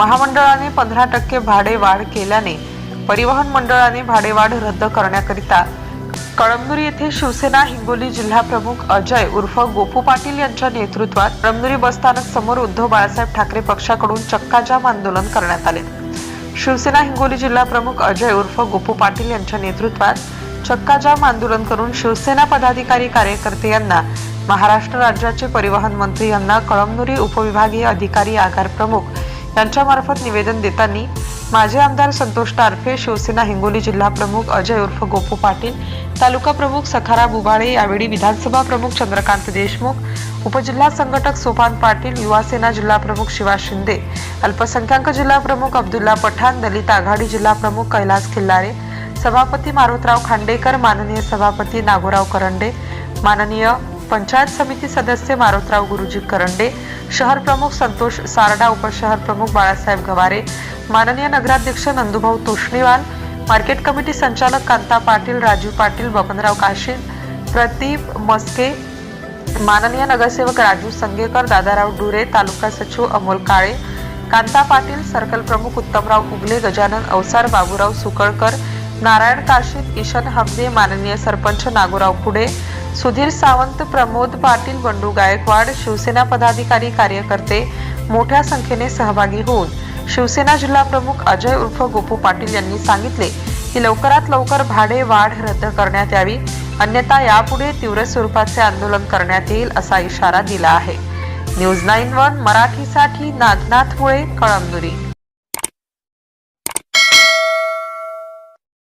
महामंडळाने पंधरा टक्के भाडे वाढ केल्याने परिवहन मंडळाने भाडेवाढ रद्द करण्याकरिता कळमनुरी येथे शिवसेना हिंगोली जिल्हा प्रमुख अजय उर्फ गोपू पाटील यांच्या नेतृत्वात कळमनुरी बसस्थानक समोर उद्धव बाळासाहेब ठाकरे पक्षाकडून चक्काजाम आंदोलन करण्यात आले. शिवसेना हिंगोली जिल्हा प्रमुख अजय उर्फ गोपू पाटील यांच्या नेतृत्वात चक्काजाम आंदोलन करून शिवसेना पदाधिकारी कार्यकर्ते यांना महाराष्ट्र राज्याचे परिवहन मंत्री यांना कळमनुरी उपविभागीय अधिकारी आगार प्रमुख यांच्यामार्फत निवेदन देताना माजी आमदार संतोष टारफे शिवसेना हिंगोली जिल्हा प्रमुख अजय उर्फ गोपू पाटील तालुका प्रमुख सखारा बुबाळे यावेळी विधानसभा प्रमुख चंद्रकांत देशमुख उपजिल्हा संघटक सोपान पाटील युवा सेना जिल्हा प्रमुख शिवा शिंदे अल्पसंख्याक जिल्हा प्रमुख अब्दुल्ला पठाण दलित आघाडी जिल्हा प्रमुख कैलास खिल्लारे सभापती मारुतराव खांडेकर माननीय सभापती नागोराव करंडे माननीय पंचायत समिती सदस्य मारुतराव गुरुजी करंडे शहर प्रमुख संतोष सारडा उपशहर प्रमुख बाळासाहेब गवारे माननीय नगराध्यक्ष नंदुभाऊ तोष्णीवाल मार्केट कमिटी संचालक कांता पाटील राजू पाटील बबनराव काशीद प्रदीप मस्के माननीय नगरसेवक राजू संगेकर दादाराव डुरे तालुका सचिव अमोल काळे कांता पाटील सर्कल प्रमुख उत्तमराव उगले गजानन अवसार बाबूराव सुकळकर नारायण काशीद ईशन हबदे माननीय सरपंच नागोराव पुढे सुधीर सावंत प्रमोद पाटील बंडू गायकवाड शिवसेना पदाधिकारी कार्यकर्ते मोठ्या संख्येने सहभागी होऊन शिवसेना जिल्हा प्रमुख अजय उर्फ गोपू पाटील यांनी सांगितले की लवकरात लवकर भाडे वाढ रद्द करण्यात यावी अन्यथा यापुढे तीव्र स्वरूपाचे आंदोलन करण्यात येईल असा इशारा दिला आहे. न्यूज नाईन वन मराठीसाठी नागनाथ मुळे कळमनुरी.